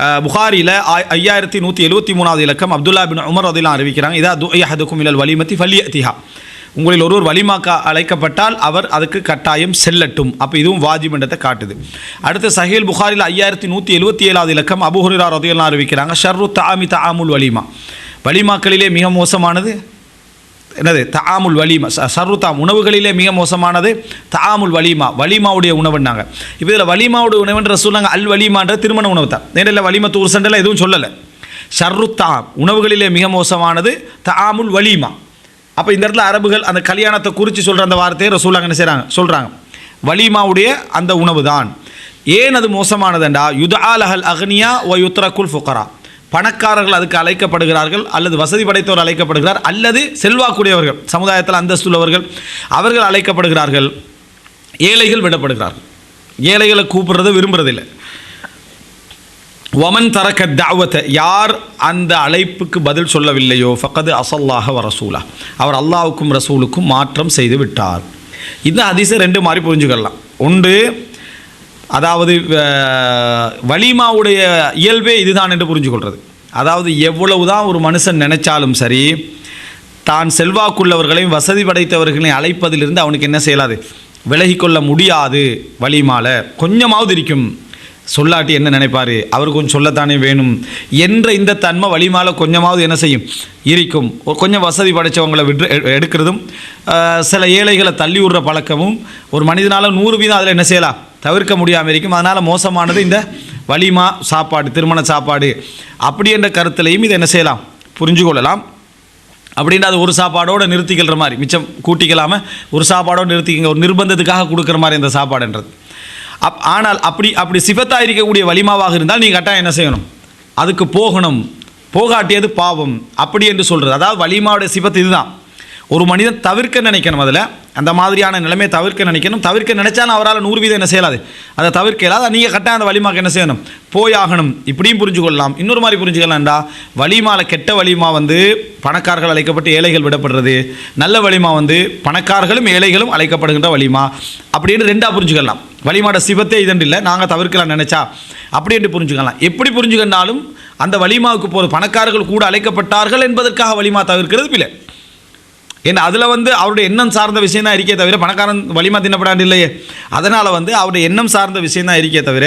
புகாரியில் ஐயாயிரத்தி நூற்றி எழுபத்தி மூணாவது இலக்கம் அப்துல்லா பின் உமர் அதிலாம் அறிவிக்கிறாங்க இதா துஹதுக்கும் இலல் வலிமத்தி ஃபல்யத்திஹா உங்களில் ஒருவர் வலிமாக்கா அழைக்கப்பட்டால் அவர் அதுக்கு கட்டாயம் செல்லட்டும். அப்போ இதுவும் வாஜிபண்டத்தை காட்டுது. அடுத்து சஹீல் புகாரில் ஐயாயிரத்தி நூற்றி எழுபத்தி ஏழாவது இலக்கம் அபுஹுரா ரதியெல்லாம் அறிவிக்கிறாங்க ஷர்ரு தாமி தாமுல் வலிமா. வலிமாக்களிலே மிக மோசமானது. என்னது? தாமுல் வலிமா. ச- சர்ருத்தாம் உணவுகளிலே மிக மோசமானது. தாமுல் வலிமா. வலிமாவுடைய உணவுன்னாங்க. இப்போ இதில் வலிமாவுடைய உணவுன்ற சொன்னாங்க அல் வலிமான்ற திருமண உணவு தான். நேரில் வலிமத்து தூர் சண்டெல்லாம் எதுவும் சொல்லலை. ஷர்ருத்தாம் உணவுகளிலே மிக மோசமானது தாமுல் வலிமா. அப்போ இந்த இடத்துல அரபுகள் அந்த கல்யாணத்தை குறித்து சொல்கிற அந்த வார்த்தையை ரசூலாங்க என்ன செய்கிறாங்க சொல்கிறாங்க வலிமாவுடைய அந்த உணவு தான் ஏன் அது மோசமானதுண்டா? யுதாலஹல் அக்னியா ஒ யுத்ரகுல் ஃபுக்கரா பணக்காரர்கள் அதுக்கு அழைக்கப்படுகிறார்கள் அல்லது வசதி படைத்தவர் அழைக்கப்படுகிறார் அல்லது செல்வாக்குடையவர்கள் சமுதாயத்தில் அந்தஸ்துள்ளவர்கள் அவர்கள் அழைக்கப்படுகிறார்கள் ஏழைகள் விடப்படுகிறார்கள். ஏழைகளை கூப்பிடுறது விரும்புறதில்லை. ஒமன் தரக்க தாவத்தை யார் அந்த அழைப்புக்கு பதில் சொல்லவில்லையோ ஃபக்கது அசல்லாக வரசூலா அவர் அல்லாவுக்கும் ரசூலுக்கும் மாற்றம் செய்து விட்டார். இந்த அதிசயம் ரெண்டு மாதிரி புரிஞ்சுக்கலாம். ஒன்று அதாவது வலிமாவுடைய இயல்பே இதுதான் என்று புரிஞ்சுக்கொள்வது அதாவது எவ்வளவுதான் ஒரு மனுஷன் நினைச்சாலும் சரி தான் செல்வாக்குள்ளவர்களையும் வசதி படைத்தவர்களையும் அழைப்பதிலிருந்து அவனுக்கு என்ன செய்யலாது? விலகிக்கொள்ள முடியாது வலிமால. கொஞ்சமாவது இருக்கும். சொல்லாட்டி என்ன நினைப்பார்? அவர் கொஞ்சம் சொல்லத்தானே வேணும் என்ற இந்த தன்மை வலிமால கொஞ்சமாவது என்ன செய்யும்? இருக்கும். ஒரு கொஞ்சம் வசதி படைத்தவங்களை விட்டு எடுக்கிறதும் சில ஏழைகளை தள்ளி விடுற பழக்கமும் ஒரு மனிதனால் நூறு வீதம் அதில் என்ன செய்யலாம்? தவிர்க்க முடியாமல் இருக்கும். அதனால் மோசமானது இந்த வலிமா சாப்பாடு திருமண சாப்பாடு. அப்படி என்ற கருத்துலையும் இதை என்ன செய்யலாம்? புரிஞ்சு கொள்ளலாம். அப்படின்ட்டு அது ஒரு சாப்பாடோடு நிறுத்திக்கிற மாதிரி. மிச்சம் கூட்டிக்கலாமல் ஒரு சாப்பாடோடு நிறுத்திக்கங்க. ஒரு நிர்பந்தத்துக்காக கொடுக்குற மாதிரி இந்த சாப்பாடுன்றது. அப் ஆனால் அப்படி அப்படி சிவத்தாக இருக்கக்கூடிய வலிமாவாக இருந்தால் நீங்கள் கட்டாயம் என்ன செய்யணும்? அதுக்கு போகணும். போகாட்டியது பாவம். அப்படி என்று சொல்கிறது அதாவது வலிமாவுடைய சிபத்து இதுதான். ஒரு மனிதன் தவிர்க்க நினைக்கணும் அதில். அந்த மாதிரியான நிலைமையை தவிர்க்க நினைக்கணும். தவிர்க்க நினைச்சாலும் அவரால் நூறு வீதம் என்ன செய்யலாது. அதை தவிர்க்க இயலாது. நீங்கள் கட்டாயம் அந்த வலிமாக்கு என்ன செய்யணும்? போயாகணும். இப்படியும் புரிஞ்சு கொள்ளலாம். இன்னொரு மாதிரி புரிஞ்சுக்கலாம்டா வலிமாவில் கெட்ட வலிமா வந்து பணக்காரர்கள் அழைக்கப்பட்டு ஏழைகள் விடப்படுறது. நல்ல வலிமா வந்து பணக்காரர்களும் ஏழைகளும் அழைக்கப்படுகின்ற வலிமா. அப்படின்னு ரெண்டாக புரிஞ்சுக்கலாம் வலிமாட சிவத்தே இதன் இல்லை. நாங்கள் தவிர்க்கலாம் நினைச்சா அப்படி என்று புரிஞ்சுக்கலாம் எப்படி புரிஞ்சுக்கனாலும் அந்த வலிமாவுக்கு போகிற பணக்காரர்கள் கூட அழைக்கப்பட்டார்கள் என்பதற்காக வலிமா தவிர்க்கிறது பிள்ளை ஏன்னா அதில் வந்து அவருடைய எண்ணம் சார்ந்த விஷயம் தான் இருக்கே தவிர பணக்காரன் வலிமா தின்னப்படாது இல்லையே. அதனால் வந்து அவருடைய எண்ணம் சார்ந்த விஷயம் தான் இருக்கே தவிர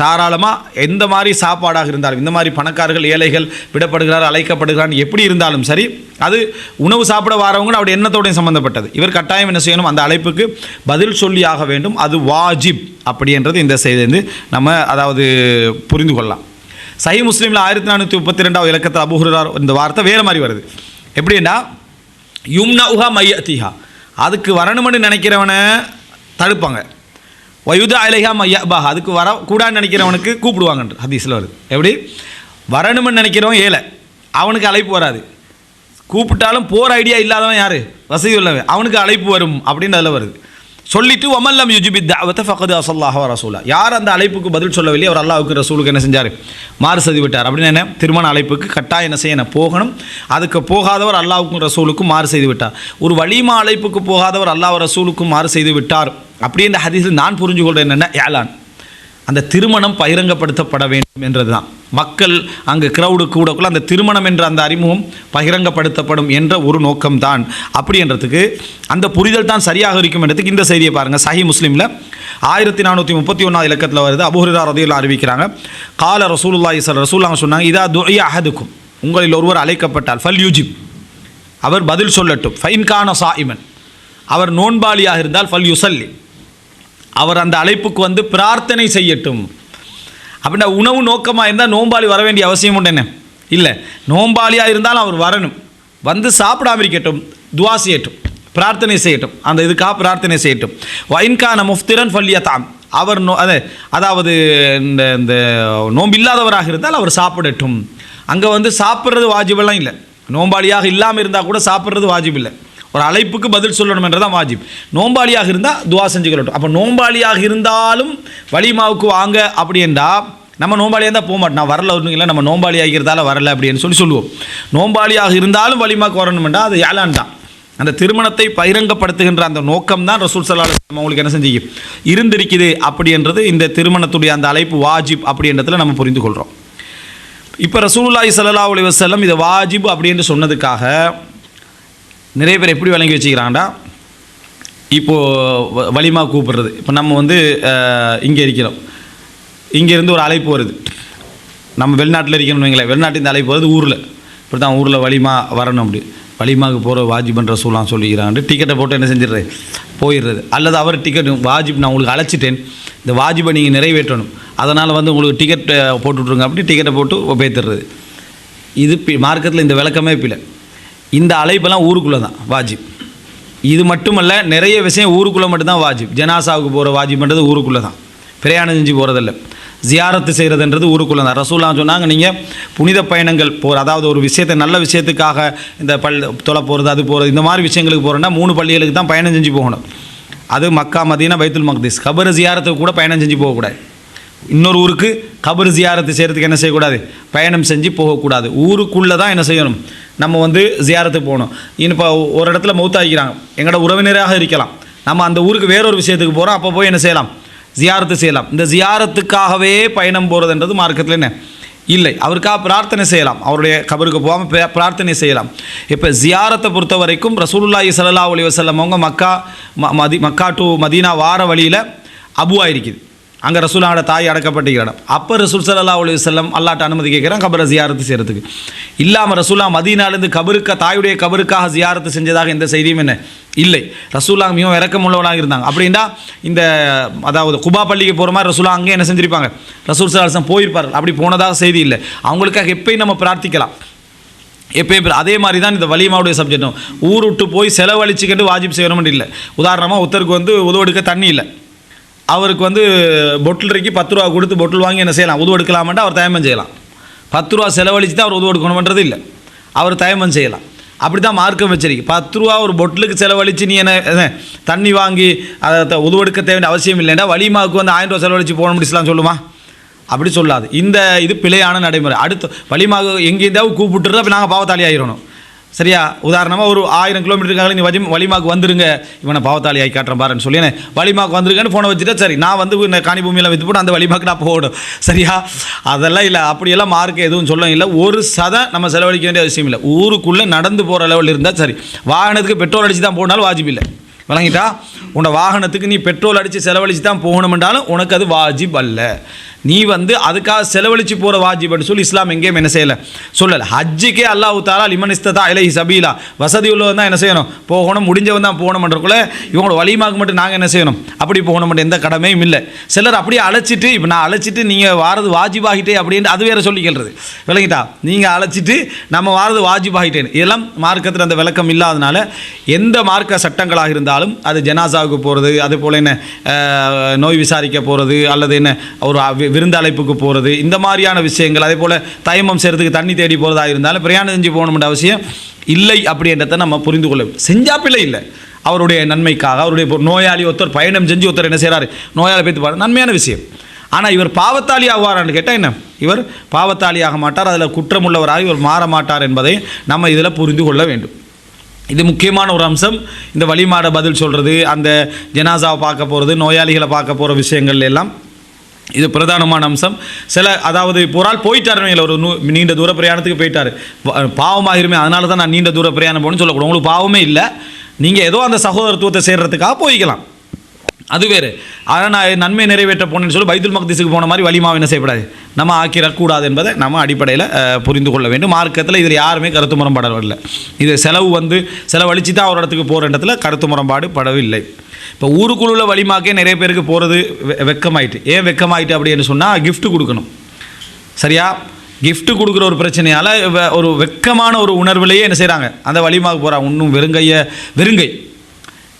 தாராளமாக எந்த மாதிரி சாப்பாடாக இருந்தாலும் இந்த மாதிரி பணக்காரர்கள் ஏழைகள் விடப்படுகிறார் அழைக்கப்படுகிறார் எப்படி இருந்தாலும் சரி அது உணவு சாப்பிட வரவங்க அவருடைய எண்ணத்தோடையும் சம்மந்தப்பட்டது இவர் கட்டாயம் என்ன செய்யணும்? அந்த அழைப்புக்கு பதில் சொல்லியாக வேண்டும். அது வாஜிப் அப்படின்றது இந்த செய்தி நம்ம அதாவது புரிந்து கொள்ளலாம். சஹி முஸ்லீமில் ஆயிரத்தி நானூற்றி முப்பத்தி ரெண்டாவது இலக்கத்தில் அபுகுறார் இந்த வார்த்தை வேறு மாதிரி வருது. எப்படின்னா யும்னா உஹா மையத்திஹா அதுக்கு வரணும்னு நினைக்கிறவனை தடுப்பாங்க. வயுதா அலைஹா மையபா அதுக்கு வர கூடான்னு நினைக்கிறவனுக்கு கூப்பிடுவாங்கன்ற ஹதீஸில் வருது. எப்படி? வரணும்னு நினைக்கிறவன் ஏழை. அவனுக்கு அழைப்பு வராது. கூப்பிட்டாலும் போகிற ஐடியா இல்லாதவன் யார்? வசதி உள்ளவன். அவனுக்கு அழைப்பு வரும் அப்படின்னு அதில் வருது. சொல்லிட்டு ஒமல்லம் யுஜிபித் தாவத்தை ஃபகது அசல்லாஹ் ரசூலா. யார் அந்த அழைப்புக்கு பதில் சொல்லவில்லை அவர் அல்லாவுக்கு ரசூலுக்கு என்ன செஞ்சார்? மாறு செய்து விட்டார். அப்படின்னு என்ன? திருமண அழைப்புக்கு கட்டாயம் என்ன செய்யணும் போகணும். அதுக்கு போகாதவர் அல்லாவுக்கும் ரசூலுக்கும் மாறு செய்து விட்டார். ஒரு வலிமா அழைப்புக்கு போகாதவர் அல்லாஹ் ரசூலுக்கும் மாறு செய்து விட்டார். அப்படின்ற ஹதீஸில் நான் புரிஞ்சு கொள்கிறேன் என்னென்ன ஏலான் அந்த திருமணம் பகிரங்கப்படுத்தப்பட வேண்டும் என்றது தான் மக்கள் அங்கு கிரௌடு கூடக்குள்ள அந்த திருமணம் என்ற அந்த அறிமுகம் பகிரங்கப்படுத்தப்படும் என்ற ஒரு நோக்கம்தான். அப்படி என்றதுக்கு அந்த புரிதல் தான் சரியாக இருக்கும் என்றதுக்கு இந்த செய்தியை பாருங்கள் சஹி முஸ்லீமில் ஆயிரத்தி நானூற்றி முப்பத்தி ஒன்றாவது இலக்கத்தில் வருது. அபுஹரிதா ரதியில் அறிவிக்கிறாங்க. கால ரசூலுல்லாஹி சல் ரசூல்லாங்க சொன்னாங்க இதா துஐ அஹதுக்கும். உங்களில் ஒருவர் அழைக்கப்பட்டால் ஃபல் யூஜிப். அவர் பதில் சொல்லட்டும். ஃபைன்கான சாயிமன். அவர் நோன்பாளியாக இருந்தால் ஃபல் யுசல்லி. அவர் அந்த அழைப்புக்கு வந்து பிரார்த்தனை செய்யட்டும். அப்படின்னா உணவு நோக்கமாக இருந்தால் நோம்பாளி வர வேண்டிய அவசியம் உண்டு என்ன? இல்லை. நோம்பாளியாக இருந்தாலும் அவர் வரணும். வந்து சாப்பிடாம இருக்கட்டும் துவா செய்யட்டும் பிரார்த்தனை செய்யட்டும். அந்த இதுக்காக பிரார்த்தனை செய்யட்டும். வைன்கான முஃப்திரன் ஃபல்யதாம் அவர் நோ அது அதாவது இந்த இந்த நோன்பு இல்லாதவராக இருந்தால் அவர் சாப்பிடட்டும். அங்கே வந்து சாப்பிட்றது வாஜிபெல்லாம் இல்லை. நோம்பாளியாக இல்லாமல் இருந்தால் கூட சாப்பிட்றது வாஜிபில்லை ஒரு அழைப்புக்கு பதில் சொல்லணும் என்றதான் வாஜிப். நோம்பாளியாக இருந்தால் துவா செஞ்சுக்கொள்ளட்டும் அப்போ நோம்பாளியாக இருந்தாலும் வலிமாவுக்கு வாங்க அப்படின்றா நம்ம நோம்பாளியாக இருந்தால் போக மாட்டோம் நான் வரல ஒன்றும் இல்லை நம்ம நோம்பாளி ஆகிறதால வரல அப்படின்னு சொல்லி சொல்லுவோம். நோம்பாளியாக இருந்தாலும் வலிமாவுக்கு வரணுமெண்டா அது ஏழான் தான். அந்த திருமணத்தை பகிரங்கப்படுத்துகின்ற அந்த நோக்கம் தான் ரசூல் நம்ம அவங்களுக்கு என்ன செஞ்சு இருந்திருக்குது அப்படின்றது இந்த திருமணத்துடைய அந்த அழைப்பு வாஜிப் அப்படின்றதில் நம்ம புரிந்து கொள்கிறோம் இப்போ ரசூல்லாய் சல்லா அலி வஸல்லம் இதை வாஜிப் அப்படின்னு சொன்னதுக்காக நிறைய பேர் எப்படி வழங்கி வச்சுக்கிறாங்கடா? இப்போது வலிமா கூப்பிடுறது. இப்போ நம்ம வந்து இங்கே இருக்கிறோம். இங்கேருந்து ஒரு அழைப்பு வருது. நம்ம வெளிநாட்டில் இருக்கணும்னு வைங்களேன். வெளிநாட்டில் இந்த அழைப்பு வருது ஊரில். இப்படி தான் ஊரில் வலிமா வரணும் அப்படி. வலிமாவுக்கு போகிற வாஜ் பண்ணுற சூழலாம் சொல்லிக்கிறாங்க டிக்கெட்டை போட்டு என்ன செஞ்சிடுறது? போயிடுறது. அல்லது அவர் டிக்கெட் வாஜிப் நான் உங்களுக்கு அழைச்சிட்டேன். இந்த வாஜிப்பை நீங்கள் நிறைவேற்றணும். அதனால் வந்து உங்களுக்கு டிக்கெட்டை போட்டு விட்ருங்க அப்படி டிக்கெட்டை போட்டு பேத்துடுறது இது பி- மார்க்கத்தில் இந்த விளக்கமே பிள்ளை இந்த அழைப்பெல்லாம் ஊருக்குள்ளே தான் வாஜிப். இது மட்டுமல்ல நிறைய விஷயம் ஊருக்குள்ளே மட்டும்தான் வாஜிப். ஜனாசாவுக்கு போகிற வாஜிப்ன்றது ஊருக்குள்ளே தான் பிரயாணம் செஞ்சு போகிறதில்ல ஜியாரத்து செய்கிறதுன்றது ஊருக்குள்ளே தான் ரசூலா சொன்னாங்க நீங்கள் புனித பயணங்கள் போகிற அதாவது ஒரு விஷயத்தை நல்ல விஷயத்துக்காக இந்த பல் தொலை போகிறது அது போகிறது இந்த மாதிரி விஷயங்களுக்கு போகிறோன்னா மூணு பள்ளிகளுக்கு தான் பயணம் செஞ்சு போகணும். அது மக்கா மதீனா பைத்துல் மக்தீஸ். கபர் ஜியாரத்துக்கு கூட பயணம் செஞ்சு போகக்கூடாது. இன்னொரு ஊருக்கு கபர் ஜியாரத்து செய்கிறதுக்கு என்ன செய்யக்கூடாது? பயணம் செஞ்சு போகக்கூடாது. ஊருக்குள்ளே தான் என்ன செய்யணும்? நம்ம வந்து ஜியாரத்துக்கு போகணும். இப்போ ஒரு இடத்துல மௌத்தாகிக்கிறாங்க. எங்களோட உறவினராக இருக்கலாம். நம்ம அந்த ஊருக்கு வேறொரு விஷயத்துக்கு போகிறோம் அப்போ போய் என்ன செய்யலாம்? ஜியாரத்து செய்யலாம். இந்த ஜியாரத்துக்காகவே பயணம் போகிறதுன்றது மார்க்கத்தில் என்ன? இல்லை. அவருக்காக பிரார்த்தனை செய்யலாம். அவருடைய கபருக்கு போகாமல் பிரார்த்தனை செய்யலாம். இப்போ ஜியாரத்தை பொறுத்த வரைக்கும் ரசூலுல்லாஹி சல்லா அலி வசல்லம் அவங்க மக்கா ம- மதி மக்கா டு மதீனா வார வழியில் அபுவாக இருக்குது அங்கே ரசூலாவோட தாய் அடக்கப்பட்ட இடம் அப்போ ரசூல் சல்லா அலைஹி செல்லம் அல்லாட்ட அனுமதி கேட்குறான் கபரை ஜியாரத்து செய்கிறதுக்கு இல்லாமல் ரசூலா மதியனாலேருந்து கபருக்க தாயுடைய கபருக்காக ஜியாரத்து செஞ்சதாக எந்த செய்தியும் என்ன? இல்லை. ரசூலா மிகவும் இறக்கமுள்ளவனாக இருந்தாங்க. அப்படின்னா இந்த அதாவது குபா பள்ளிக்கு போகிற மாதிரி ரசூலா அங்கே என்ன செஞ்சிருப்பாங்க? ரசூல் சலாசம் போயிருப்பார்கள். அப்படி போனதாக செய்தி இல்லை. அவங்களுக்காக எப்பயும் நம்ம பிரார்த்திக்கலாம். எப்பயும் அதே மாதிரி தான் இந்த வலிமாவுடைய சப்ஜெக்டும் ஊர் விட்டு போய் செலவழிச்சுக்கிட்டு வாஜிப் செய்யணும்னு இல்லை. உதாரணமாக ஒருத்தருக்கு வந்து உதவெடுக்க தண்ணி இல்லை. அவருக்கு வந்து பொட்டில் இறக்கி பத்து ரூபா கொடுத்து பொட்டில் வாங்கி என்ன செய்யலாம்? உதவு எடுக்கலாமான்ட்டு அவர் தயமம் செய்யலாம். பத்து ரூபா செலவழித்து தான் அவர் உதவு எடுக்கணுமன்றது இல்லை. அவர் தயமம் செய்யலாம். அப்படி தான் மார்க்கம் வச்சிருக்கு பத்து ரூபா ஒரு பொட்டிலுக்கு செலவழித்து நீ என்ன தண்ணி வாங்கி அதை உதவெடுக்க தேவையான அவசியம் இல்லைன்னா வலிமாவுக்கு வந்து ஆயிரம் ரூபா செலவழித்து போக இஸ்லாம் சொல்லுமா? அப்படி சொல்லாது. இந்த இது பிழையான நடைமுறை. அடுத்து வலிமாக எங்கேயிருந்தாவது கூப்பிட்டுறா அப்போ நாங்கள் பாவத்தாளி ஆகிடணும் சரியா? உதாரணமாக ஒரு ஆயிரம் கிலோமீட்டருக்காக நீ வலி வலிமாக்கு வந்துருங்க. இவனை பாவத்தாளி ஆகி காட்டுறேன் பாருன்னு சொல்லி என்ன? வலிமாக்கு வந்துருங்கன்னு ஃபோனை வச்சுட்டா சரி நான் வந்து இந்த காணி பூமியெல்லாம் வித்து போட்டு அந்த வலிமாக்கு நான் போடும் சரியா? அதெல்லாம் இல்லை அப்படியெல்லாம் மார்க் எதுவும் சொல்ல இல்லை. ஒரு சதம் நம்ம செலவழிக்க வேண்டிய அவசியம் இல்லை. ஊருக்குள்ளே நடந்து போகிற லெவலில் இருந்தால் சரி. வாகனத்துக்கு பெட்ரோல் அடித்து தான் போனாலும் வாஜிப் இல்லை. விளங்கிட்டா? உன்னோட வாகனத்துக்கு நீ பெட்ரோல் அடித்து செலவழித்து தான் போகணுமென்றாலும் உனக்கு அது வாஜிப் அல்ல. நீ வந்து அதுக்காக செலவழித்து போகிற வாஜிப்னு சொல்லி இஸ்லாம் எங்கேயும் என்ன செய்யலை. சொல்லலை. ஹஜ்ஜிக்கே அல்லாஹு தாலா லிமன் இஸ்ததா சபீலா. வசதி உள்ளவன் தான் என்ன செய்யணும்? போகணும். முடிஞ்சவன் தான் போகணுமன்றக்குள்ள இவங்களோட வலிமாக்கு மட்டும் நாங்கள் என்ன செய்யணும்? அப்படி போகணும்ன்ற எந்த கடமையும் இல்லை. சிலர் அப்படியே அழைச்சிட்டு இப்போ நான் அழைச்சிட்டு நீங்கள் வாரது வாஜிபாகிட்டே அப்படின்ட்டு அது வேற சொல்லிக்கிறது விளங்கிட்டா? நீங்கள் அழைச்சிட்டு நம்ம வாரது வாஜிபாகிட்டேன்னு இதெல்லாம் மார்க்கத்தில் அந்த விளக்கம் இல்லாதனால எந்த மார்க்க சட்டங்களாக இருந்தாலும் அது ஜனாசாவுக்கு போகிறது அது போல் என்ன நோய் விசாரிக்க போகிறது அல்லது என்ன ஒரு விருந்தழைப்புக்கு விருந்து அழைப்புக்கு போகிறது இந்த மாதிரியான விஷயங்கள் அதே போல் தயமம் செய்கிறதுக்கு தண்ணி தேடி போகிறதா இருந்தாலும் பிரயாணம் செஞ்சு போகணுன்ற அவசியம் இல்லை அப்படின்றத நம்ம புரிந்து கொள்ள செஞ்சா பிள்ளை இல்லை. அவருடைய நன்மைக்காக அவருடைய நோயாளி ஒருத்தர் பயணம் செஞ்சு ஒருத்தர் என்ன செய்கிறாரு நோயாளி பேத்து பாரு நன்மையான விஷயம். ஆனால் இவர் பாவத்தாளி ஆவாரான்னு கேட்டால் என்ன? இவர் பாவத்தாளி ஆக மாட்டார் அதில் குற்றமுள்ளவராக இவர் மாற மாட்டார் என்பதை நம்ம இதில் புரிந்து கொள்ள வேண்டும். இது முக்கியமான ஒரு அம்சம். இந்த வழிமாட பதில் சொல்கிறது அந்த ஜனாசாவை பார்க்க போகிறது நோயாளிகளை பார்க்க போகிற விஷயங்கள் எல்லாம் இது பிரதானமான அம்சம். சில அதாவது இப்போ ஒரு ஆள் போயிட்டாருன்னு ஒரு நூ நீண்ட தூர பிரயாணத்துக்கு போயிட்டாரு. பாவமாக இருமே அதனால தான் நான் நீண்ட தூர பிரயாணம் போகணும்னு சொல்லக்கூடாது. உங்களுக்கு பாவமே இல்லை. நீங்கள் ஏதோ அந்த சகோதரத்துவத்தை சேர்றதுக்காக போய்க்கலாம். அது வேறு. ஆனால் நான் நன்மை நிறைவேற்ற போனேன்னு சொல்லி பைத்துல் மக்திஸுக்கு போன மாதிரி வலிமாவை என்ன செய்யக்கூடாது நம்ம ஆக்கிடக்கூடாது என்பதை நம்ம அடிப்படையில் புரிந்து கொள்ள வேண்டும். மார்க்கத்தில் இதில் யாருமே கருத்து முரண்பாடு வரல. இது செலவு வந்து செலவழிச்சு தான் ஒரு இடத்துக்கு போகிற இடத்துல கருத்து முரண்பாடு படவில்லை. இப்போ ஊருக்குள்ள வலிமாக்கே நிறைய பேருக்கு போகிறது வெக்கமாயிட்டு. ஏன் வெக்கமாயிட்டு அப்படின்னு சொன்னால் கிஃப்ட்டு கொடுக்கணும். சரியா? கிஃப்ட்டு கொடுக்குற ஒரு பிரச்சனையால் வ- ஒரு வெக்கமான ஒரு உணர்விலேயே என்ன செய்கிறாங்க அந்த வலிமாவுக்கு போகிறாங்க இன்னும் வெறுங்கைய வெறுங்கை.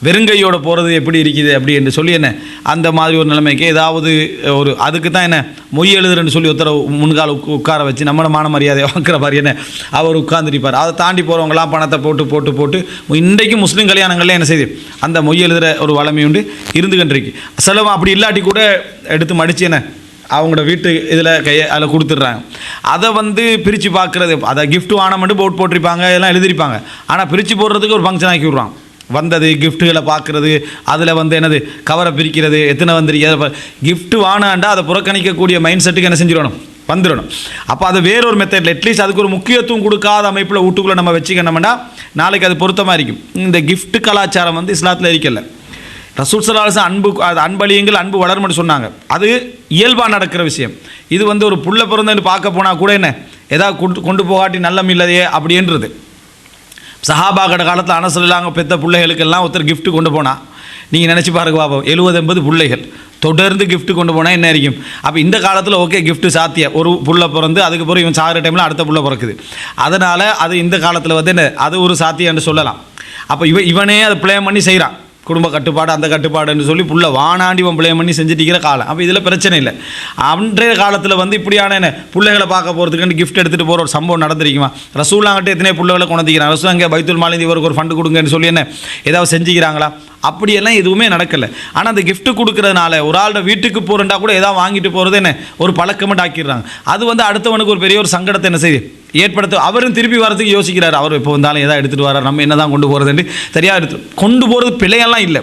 வெறுங்கையோடு போகிறது எப்படி இருக்குது அப்படி என்று சொல்லி என்ன அந்த மாதிரி ஒரு நிலைமைக்கு ஏதாவது ஒரு அதுக்கு தான் என்ன மொய் எழுதுறன்னு சொல்லி ஒருத்தர முன்கால உக்- உட்கார வச்சு நம்மளை மான மரியாதை வாங்குற மாதிரி என்ன அவர் உட்காந்துருப்பார் அதை தாண்டி போகிறவங்களாம் பணத்தை போட்டு போட்டு போட்டு இன்றைக்கு முஸ்லீம் கல்யாணங்கள்ல என்ன செய்யுது அந்த மொய் எழுதுகிற ஒரு வளமை உண்டு இருந்து கண்டிருக்கு. செலவு அப்படி இல்லாட்டி கூட எடுத்து மடிச்சு என்ன அவங்களோட வீட்டு இதில் கையை அதில் கொடுத்துட்றாங்க. அதை வந்து பிரித்து பார்க்குறது அதை கிஃப்ட் வானம் மட்டும் போட்டு போட்டிருப்பாங்க எல்லாம் எழுதிருப்பாங்க ஆனால் பிரித்து போடுறதுக்கு ஒரு ஃபங்க்ஷன் ஆக்கி விட்றான். வந்தது கிஃப்ட்டுகளை பார்க்குறது அதில் வந்து என்னது கவரை பிரிக்கிறது எத்தனை வந்துருக்கு கிஃப்ட்டு வானாண்டா அதை புறக்கணிக்கக்கூடிய மைண்ட் செட்டுக்கு என்ன செஞ்சிடணும்? வந்துடணும். அப்போ அது வேறொரு மெத்தடில் அட்லீஸ்ட் அதுக்கு ஒரு முக்கியத்துவம் கொடுக்காத அமைப்பில் வீட்டுக்குள்ளே நம்ம வச்சுக்கணும்னா நாளைக்கு அது பொருத்தமாக இருக்கும். இந்த கிஃப்ட்டு கலாச்சாரம் வந்து இஸ்லாத்தில் இருக்கல. ரசூல் சலாஹ் அன்பு அது அன்பளியுங்கள் அன்பு வளரும்னு சொன்னாங்க. அது இயல்பாக நடக்கிற விஷயம். இது வந்து ஒரு புள்ள பிறந்தன்னு பார்க்க போனால் கூட என்ன ஏதாவது கொண்டு கொண்டு போகாட்டி நல்லம் இல்லதையே அப்படின்றது. சஹாபாகட காலத்தில் அனசலாங்க பெத்த பிள்ளைகளுக்கெல்லாம் ஒருத்தர் கிஃப்ட்டு கொண்டு போனால் நீங்கள் நினச்சி பாருங்க பாப்போம் எழுபது எண்பது பிள்ளைகள். தொடர்ந்து கிஃப்ட் கொண்டு போனால் என்ன இருக்கும் அப்போ இந்த காலத்தில் ஓகே கிஃப்ட்டு சாத்திய. ஒரு புள்ள பிறந்து அதுக்கப்புறம் இவன் சாகிற டைமில் அடுத்த புள்ள பிறக்குது. அதனால் அது இந்த காலத்தில் வந்து என்ன அது ஒரு சாத்தியம்னு சொல்லலாம். அப்போ இவன் இவனே அதை ப்ளே பண்ணி செய்கிறான் குடும்ப கட்டுப்பாடு அந்த கட்டுப்பாடுன்னு சொல்லி புள்ள வானாண்டி இவன் பண்ணி செஞ்சுட்டிருக்கிற காலம். அப்போ இதில் பிரச்சனை இல்லை. அன்றைய காலத்தில் வந்து இப்படியான என்ன பிள்ளைகளை பார்க்க போகிறதுக்கு கிஃப்ட் எடுத்துகிட்டு போகிற ஒரு சம்பவம் நடந்திருக்குமா? ரசூலாங்கிட்ட எத்தனை பிள்ளைகளை கொண்டிருக்கிறாங்க ரசூல் அங்கே பைத்துல் மாலிந்தி இவருக்கு ஒரு ஃபண்டு கொடுங்கன்னு சொல்லி என்ன ஏதாவது செஞ்சுக்கிறாங்களா? அப்படியெல்லாம் எதுவுமே நடக்கலை. ஆனால் அந்த கிஃப்ட்டு கொடுக்கறதுனால ஒரு ஆளோட வீட்டுக்கு போகிறண்டா கூட ஏதாவது வாங்கிட்டு போகிறது என்ன ஒரு பழக்கமெண்ட் ஆக்கிடுறாங்க அது வந்து அடுத்தவனுக்கு ஒரு பெரிய ஒரு சங்கடத்தை என்ன செய்யுது? ஏற்படுத்த அவரும் திருப்பி வரதுக்கு யோசிக்கிறார். அவர் இப்போ வந்தாலும் ஏதாவது எடுத்துகிட்டு வரார். நம்ம என்ன தான் கொண்டு போகிறதுன்னு சரியாக எடுத்து கொண்டு போகிறது பிழையெல்லாம் இல்லை.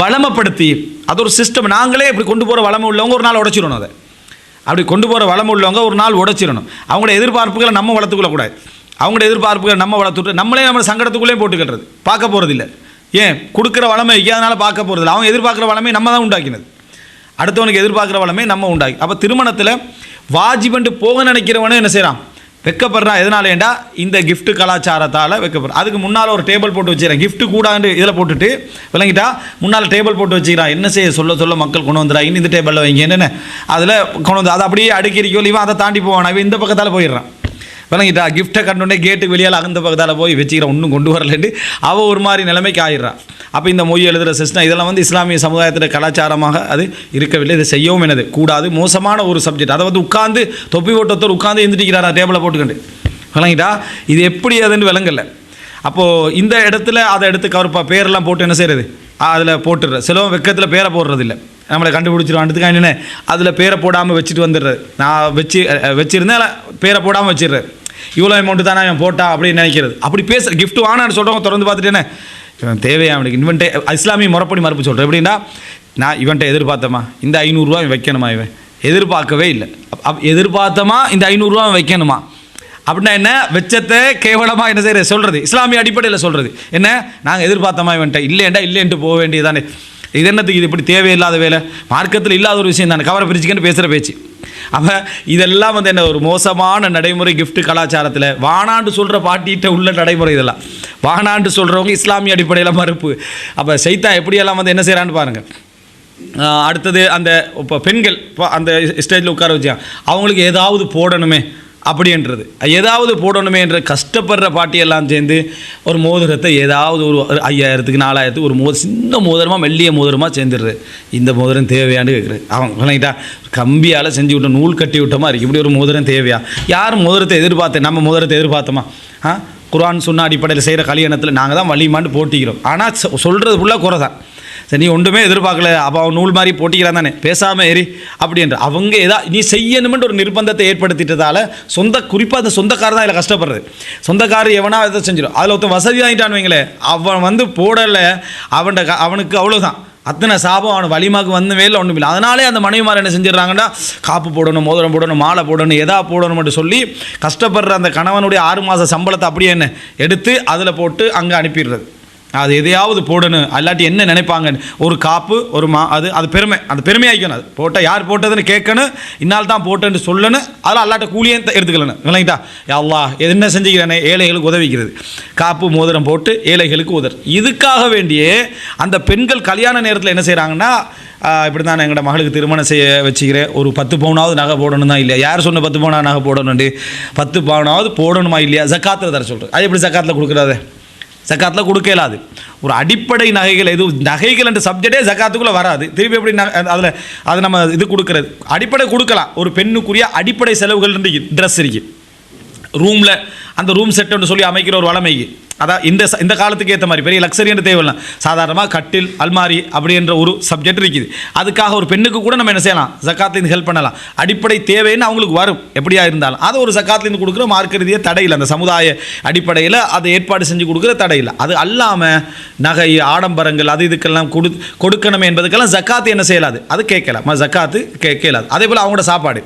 வளமப்படுத்தி அது ஒரு சிஸ்டம் நாங்களே இப்படி கொண்டு போகிற வளமை உள்ளவங்க ஒரு நாள் உடச்சிடணும் அதை. அப்படி கொண்டு போகிற வளம் உள்ளவங்க ஒரு நாள் உடச்சிடணும். அவங்களோட எதிர்பார்ப்புகளை நம்ம வளர்த்துக்கொள்ளக்கூடாது அவங்களோட எதிர்பார்ப்புகளை நம்ம வளர்த்துட்டு நம்மளே நம்ம சங்கடத்துக்குள்ளேயும் போட்டுக்கிறது. பார்க்க போகிறதில்ல ஏன்? கொடுக்குற வளமை இல்லாதனால பார்க்க போகிறதில்ல அவங்க எதிர்பார்க்குற வளமை நம்ம தான் உண்டாக்கினது. அடுத்தவனுக்கு எதிர்பார்க்குற வளமே நம்ம உண்டாக்கி. அப்போ திருமணத்தில் வாஜிபண்டு போக நினைக்கிறவனே என்ன செய்கிறான் வெக்கப்படுறான் எதனாலேண்டா இந்த கிஃப்ட் கலாச்சாரத்தால் வெக்கப்படுறான் அதுக்கு முன்னால் ஒரு டேபிள் போட்டு வச்சுக்கிறேன். கிஃப்ட் கூடாண்டு இதில் போட்டுட்டு விளங்கிட்டா முன்னால் டேபிள் போட்டு வச்சுக்கிறான் என்ன செய்ய சொல்ல சொல்ல மக்கள் கொண்டு வந்துடா இன்னும் இந்த டேபிளில் வைங்க என்னென்ன? அதில் கொண்டு வந்து அதை அப்படியே அடுக்கிறிக்கோ இவன் அதை தாண்டி போவான்? இவன் இந்த பக்கத்தால் போயிடுறான். விளங்கிட்டா கிஃப்ட்டை கண்டுனே கேட்டு வெளியால் அகந்த பக்கத்தால் போய் வச்சுக்கிறேன் ஒன்றும் கொண்டு வரலன்ட்டு அவள் ஒரு மாதிரி நிலைமைக்கு ஆயிடுறான் அப்போ இந்த மொய் எழுதுகிற சிஸ்டம் இதெல்லாம் வந்து இஸ்லாமிய சமுதாயத்தில் கலாச்சாரமாக அது இருக்கவில்லை. இதை செய்யவும் எனது கூடாது. மோசமான ஒரு சப்ஜெக்ட் அதை வந்து உட்காந்து தொப்பி போட்டத்தோர் உட்காந்து எழுந்திரிக்கிறாரா டேபிளை போட்டுக்கண்டு. விளங்கிட்டா இது எப்படி அதுன்னு விளங்கலை. அப்போது இந்த இடத்துல அதை எடுத்து கவர்ப்பா பேரெல்லாம் போட்டு என்ன செய்கிறது அதில் போட்டுடுற. சிலவன் வெக்கத்தில் பேரை போடுறதில்லை. நம்மளை கண்டுபிடிச்சிருவான்றதுக்காக என்னென்ன அதில் பேரை போடாமல் வச்சுட்டு வந்துடுறது. நான் வச்சு வச்சுருந்தேன் பேரை போடாமல் வச்சிடுறேன். இவ்வளோ அமௌண்ட்டு தானே அவன் போட்டா அப்படின்னு நினைக்கிறது. அப்படி பேச கிஃப்ட் வானான்னு சொல்கிறவங்க திறந்து பார்த்துட்டு என்ன? இவன் தேவையா அவனுக்கு? இவன்ட்டே இஸ்லாமிய முறப்படி மறுப்பு சொல்கிறேன் எப்படின்னா நான் இவன்ட்ட எதிர்பார்த்தமா இந்த ஐநூறுரூவா இவன் வைக்கணுமா இவன்? எதிர்பார்க்கவே இல்லை. அப்- அப் எதிர்பார்த்தமா இந்த ஐநூறுரூவா அவன் வைக்கணுமா? அப்படின்னா என்ன? வெச்சத்தை கேவலமாக என்ன செய்கிற சொல்கிறது இஸ்லாமிய அடிப்படையில் சொல்கிறது என்ன? நாங்கள் எதிர்பார்த்தமா இவன்ட்ட? இல்லையேண்டா இல்லைன்ட்டு போக வேண்டியதானே இது என்னத்துக்கு? இது இப்படி தேவையில்லாத வேலை. மார்க்கத்தில் இல்லாத ஒரு விஷயம் தானே. கவரை பிரிச்சுக்கன்னு பேசுகிற பேச்சு. அப்போ இதெல்லாம் வந்து என்ன ஒரு மோசமான நடைமுறை கிஃப்ட் கலாச்சாரத்தில். வானாண்டு சொல்கிற பாட்டிகிட்ட உள்ள நடைமுறை இதெல்லாம். வானாண்டு சொல்கிறவங்க இஸ்லாமிய அடிப்படையில் மறுப்பு. அப்போ சைத்தா எப்படியெல்லாம் வந்து என்ன செய்கிறான்னு பாருங்கள் அடுத்தது அந்த இப்போ பெண்கள் இப்போ அந்த ஸ்டேஜில் உட்கார வச்சா அவங்களுக்கு ஏதாவது போடணுமே. அப்படின்றது. ஏதாவது போடணுமே என்ற கஷ்டப்படுற பாட்டியெல்லாம் சேர்ந்து ஒரு மோதிரத்தை ஏதாவது ஒரு ஐயாயிரத்துக்கு நாலாயிரத்துக்கு ஒரு மோதிரம் சின்ன மோதிரமாக மெல்லிய மோதிரமாக சேர்ந்துடுறது. இந்த மோதிரம் தேவையான்னு கேட்குறேன். அவன் விளங்கிட்டா கம்பியால் செஞ்சு விட்ட நூல் கட்டி விட்டமா இருக்கு இப்படி ஒரு மோதிரம் தேவையா? யார் மோதிரத்தை எதிர்பார்த்தேன் நம்ம மோதிரத்தை எதிர்பார்த்தோமா? ஆ? குரான் சொன்ன அடிப்படையில் செய்கிற கல்யாணத்தில் நாங்கள் தான் வலிமான்னு போட்டிக்கிறோம். ஆனால் சொல்கிறது ஃபுல்லாக குறை தான். சரி நீ ஒன்றுமே எதிர்பார்க்கல. அப்போ அவன் நூல் மாதிரி போட்டிக்கிறான் தானே. பேசாமல் ஏறி அப்படின்ற அவங்க ஏதா நீ செய்யணுமென்ற ஒரு நிர்பந்தத்தை ஏற்படுத்திட்டதால சொந்த குறிப்பாக அந்த சொந்தக்காரர் தான் இதில் கஷ்டப்படுறது. சொந்தக்காரர் எவனா இதை செஞ்சிடும். அதில் ஒருத்தன் வசதி ஆகிட்டான் வைங்களேன். அவன் வந்து போடலை அவன்கிட்ட க- அவனுக்கு அவ்வளோதான் அத்தனை சாபம் அவன் வலிமாக்கு வந்து வேலை ஒன்றும் இல்லை அதனாலே அந்த மனைவிமார் என்ன செஞ்சிடறாங்கன்னா காப்பு போடணும் மோதிரம் போடணும் மாலை போடணும் எதா போடணும்னு சொல்லி கஷ்டப்படுற அந்த கணவனுடைய ஆறு மாத சம்பளத்தை அப்படியே என்ன எடுத்து அதில் போட்டு அங்கே அனுப்பிடுறது. அது எதையாவது போடணும். அல்லாட்டி என்ன நினைப்பாங்கன்னு. ஒரு காப்பு ஒரு மா அது அது பெருமை. அந்த பெருமையாக்கணும் அது. போட்டால் யார் போட்டதுன்னு கேட்கணும். இன்னால் தான் போட்டேன்னு சொல்லணும். அதில் அல்லாட்ட கூலியும் எடுத்துக்கலன்னு. இல்லைங்கிட்டா விளங்கிட்டா அல்லா என்ன செஞ்சுக்கிறேனே ஏழைகளுக்கு உதவிக்கிறது. காப்பு மோதிரம் போட்டு ஏழைகளுக்கு உதர். இதுக்காக வேண்டியே அந்த பெண்கள் கல்யாண நேரத்தில் என்ன செய்கிறாங்கன்னா இப்படி தான் எங்களோட மகளுக்கு திருமணம் செய்ய வச்சுக்கிறேன். ஒரு பத்து பவுனாவது நகை போடணும் தான் இல்லையா? யார் சொன்ன பத்து பவுனா நகை போடணுண்டு பத்து பவுனாவது போடணுமா இல்லையா? ஜக்காத்தில் தர சொல்கிறேன் அது எப்படி ஜக்காத்தில் கொடுக்குறாதே ஜக்காத்தில் கொடுக்க இயலாது. ஒரு அடிப்படை நகைகள் எதுவும் நகைகள் என்ற சப்ஜெக்டே ஜக்காத்துக்குள்ளே வராது. திருப்பி எப்படி அதில் அது நம்ம இது கொடுக்கறது. அடிப்படை கொடுக்கலாம். ஒரு பெண்ணுக்குரிய அடிப்படை செலவுகள் இருக்கு. ட்ரெஸ் இருக்குது ரூமில் அந்த ரூம் செட்டுன்னு சொல்லி அமைக்கிற ஒரு வளமைக்கு. அதான் இந்த இந்த காலத்துக்கு ஏற்ற மாதிரி பெரிய லக்ஸரின்ற தேவையில்லை. சாதாரணமாக கட்டில் அல்மாரி அப்படின்ற ஒரு சப்ஜெக்ட் இருக்குது. அதுக்காக ஒரு பெண்ணுக்கு கூட நம்ம என்ன செய்யலாம்? ஜக்காத்துலேருந்து ஹெல்ப் பண்ணலாம். அடிப்படை தேவைன்னு அவங்களுக்கு வரும். எப்படியா இருந்தாலும். அதை ஒரு ஜக்காத்துலேருந்து கொடுக்குற மார்க்க ரீதியாக தடையில் அந்த சமுதாய அடிப்படையில் அதை ஏற்பாடு செஞ்சு கொடுக்குற தடையில் அது அல்லாமல் நகை ஆடம்பரங்கள் அது இதுக்கெல்லாம் கொடு கொடுக்கணும் என்பதுக்கெல்லாம் ஜக்காத்து என்ன செய்யலாது? அது கேட்கலாம். ஜக்காத்து கே கேளாது. அதே போல் அவங்களோட சாப்பாடு.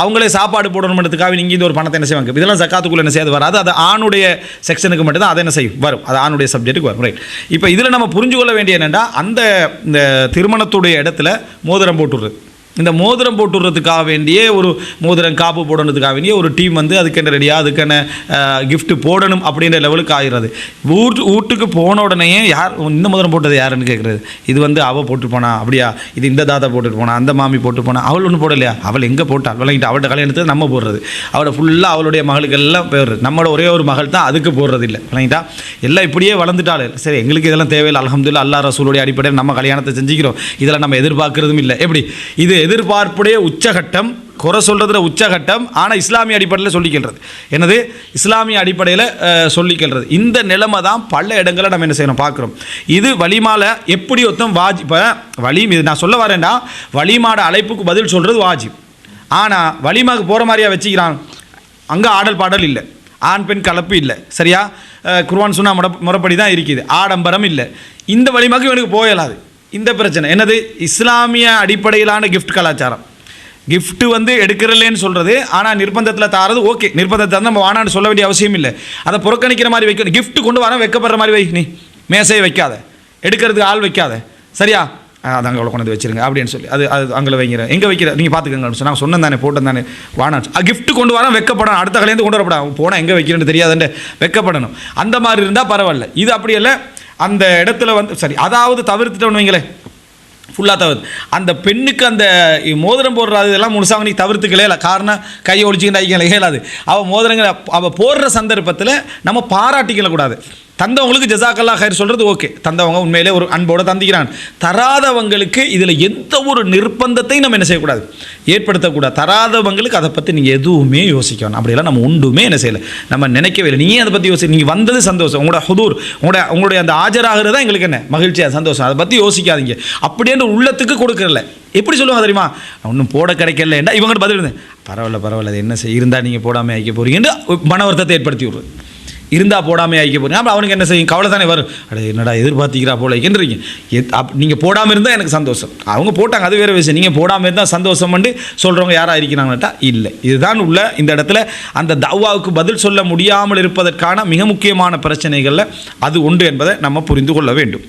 அவங்களே சாப்பாடு போடணுன்றதுக்காக நீங்கள் இந்த ஒரு பணத்தை என்ன செய்வாங்க? இதெல்லாம் சக்காத்துக்குள்ள என்ன செய்யாது வராது. அது ஆணுடைய செக்ஷனுக்கு மட்டும்தான் அதை என்ன செய்யும்? வரும். அது ஆணுடைய சப்ஜெக்ட்டுக்கு வரும். ரைட் இப்போ இதில் நம்ம புரிஞ்சு கொள்ள வேண்டிய என்னென்னா அந்த இந்த திருமணத்துடைய இடத்துல மோதிரம் போட்டுடுறது. இந்த மோதிரம் போட்டுறதுக்காக வேண்டிய ஒரு மோதிரம் காப்பு போடணுறதுக்காக வேண்டிய ஒரு டீம் வந்து அதுக்கென்ன ரெடியாக அதுக்கான கிஃப்ட்டு போடணும் அப்படின்ற லெவலுக்கு ஆகிறது வீட்டு வீட்டுக்கு போன உடனே யார் இந்த மோதிரம் போட்டது யாருன்னு கேட்குறது இது வந்து அவள் போட்டு போனா அப்படியா? இது இந்த தாத்தா போட்டுட்டு போனா அந்த மாமி போட்டு போனா அவள் ஒன்றும் போடலையா? அவள் எங்கே போட்டாள் விளங்கிட்டு அவள்கிட்ட கல்யாணத்தை நம்ம போடுறது. அவளை ஃபுல்லாக அவளுடைய மகளுக்கெல்லாம் போடுறது நம்மளோட ஒரே ஒரு மகள் தான் அதுக்கு போடுறது இல்லை. விளங்கிட்டா எல்லாம் இப்படியே வளர்ந்துட்டாள். சரி எங்களுக்கு இதெல்லாம் தேவையில்லை. அலமதுல்லா அல்லாஹ் ரசூலுடைய அடிப்படையில் நம்ம கல்யாணத்தை செஞ்சுக்கிறோம். இதெல்லாம் நம்ம எதிர்பார்க்கறதும் இல்லை. எப்படி? இது எதிர்பார்ப்புடைய உச்சகட்டம் குறை சொல்கிறதுல உச்சகட்டம் ஆனால் இஸ்லாமிய அடிப்படையில் சொல்லிக்கின்றது. என்னது? இஸ்லாமிய அடிப்படையில் சொல்லிக்கின்றது. இந்த நிலைமை தான் பல இடங்களில் நம்ம என்ன செய்யணும் பார்க்குறோம். இது வலிமால எப்படி ஒருத்தன் வாஜ் இப்போ வலிம் இது நான் சொல்ல வரேன்டா வலிமாட அழைப்புக்கு பதில் சொல்கிறது வாஜிப். ஆனால் வலிமாக்கு போகிற மாதிரியா வச்சுக்கிறான். அங்கே ஆடல் பாடல் இல்லை. ஆண் பெண் கலப்பு இல்லை. சரியா? குர்வான் சொன்னால் முறப்படி தான் இருக்குது. ஆடம்பரம் இல்லை. இந்த வலிமாக்கு இவனுக்கு போயலாது. இந்த பிரச்சனை. என்னது? இஸ்லாமிய அடிப்படையிலான கிஃப்ட் கலாச்சாரம். கிஃப்ட்டு வந்து எடுக்கிறலேன்னு சொல்கிறது ஆனால் நிர்பந்தத்தில் தாரது ஓகே. நிர்பந்தத்தை நம்ம வானான்னு சொல்ல வேண்டிய அவசியம் இல்லை. அதை புறக்கணிக்கிற மாதிரி வைக்கணும் கிஃப்ட் கொண்டு வர வைக்கப்படுற மாதிரி வை நீ. மேசையை வைக்காத. எடுக்கிறதுக்கு ஆள் வைக்காத. சரியா? அது அங்கே கொண்டு வந்து வச்சிருங்க அப்படின்னு சொல்லி. அது அது அங்கே வைங்கிற எங்கே வைக்கிற? நீங்கள் பார்த்துக்கங்க நான் சொன்னேன் தானே போட்டேன் தானே வானான்னு. கிஃப்ட் கொண்டு வர வைக்கப்படணும். அடுத்த கலையிலேருந்து கொண்டு வரப்படாது. போனால் எங்கே வைக்கிறேன்னு தெரியாதுன்னு வைக்கப்படணும். அந்த மாதிரி இருந்தால் பரவாயில்ல. இது அப்படி இல்லை அந்த இடத்துல வந்து சரி அதாவது தவிர்த்துட்டோன்னு வைங்களேன் ஃபுல்லாக தவிர்த்து. அந்த பெண்ணுக்கு அந்த மோதிரம் போடுறது இதெல்லாம் முழுசாக நீ தவிர்த்துக்கலே இல்லை. காரணம் கையை ஒழிச்சிக்கிட்டு ஐக்கல இயலாது அவள் மோதிரங்களை அவள் போடுற சந்தர்ப்பத்தில் நம்ம பாராட்டிக்கல கூடாது தந்தவங்களுக்கு ஜசாக்கல்லா ஹயர் சொல்கிறது ஓகே. தந்தவங்க உண்மையிலே ஒரு அன்போடு தந்திக்கிறான். தராதவங்களுக்கு இதில் எந்த ஒரு நிர்பந்தத்தையும் நம்ம என்ன செய்யக்கூடாது? ஏற்படுத்தக்கூடாது. தராதவங்களுக்கு அதை பற்றி நீங்கள் எதுவுமே யோசிக்கணும் அப்படியெல்லாம் நம்ம ஒன்றுமே என்ன செய்யலை. நம்ம நினைக்கவே இல்லை. நீயே அதை பற்றி யோசி நீங்கள் வந்தது சந்தோஷம். உங்களோட ஹுதூர் உங்களோட உங்களுடைய அந்த ஆஜராகிறது தான் எங்களுக்கு என்ன? மகிழ்ச்சியாக சந்தோஷம். அதை பற்றி யோசிக்காதீங்க. அப்படின்ற உள்ளத்துக்கு கொடுக்கறல எப்படி சொல்லுவாங்க தெரியுமா? ஒன்றும் போட கிடைக்கல இவங்கள்ட்ட பதில் பரவாயில்ல பரவாயில்ல. அது என்ன செய்ய இருந்தால் நீங்கள் போடாமல் ஐக்க போகிறீங்கன்னு மன வருத்தத்தை ஏற்படுத்தி விடுறது இருந்தால் போடாமல் ஆகிக்க போறீங்க. அப்போ அவனுக்கு என்ன செய்யும்? கவலை தானே வரும். அட என்னடா எதிர்பார்த்திக்கிறா போல என்றீங்க நீங்கள் போடாமல் இருந்தால் எனக்கு சந்தோஷம். அவங்க போட்டாங்க அது வேறு விஷயம். நீங்கள் போடாமல் இருந்தால் சந்தோஷம் பண்ணி சொல்கிறவங்க யாராக இருக்கிறாங்கட்டா இல்லை. இதுதான் உள்ள இந்த இடத்துல அந்த தவ்வாவுக்கு பதில் சொல்ல முடியாமல் இருப்பதற்கான மிக முக்கியமான பிரச்சனைகளில் அது உண்டு என்பதை நம்ம புரிந்து கொள்ள வேண்டும்.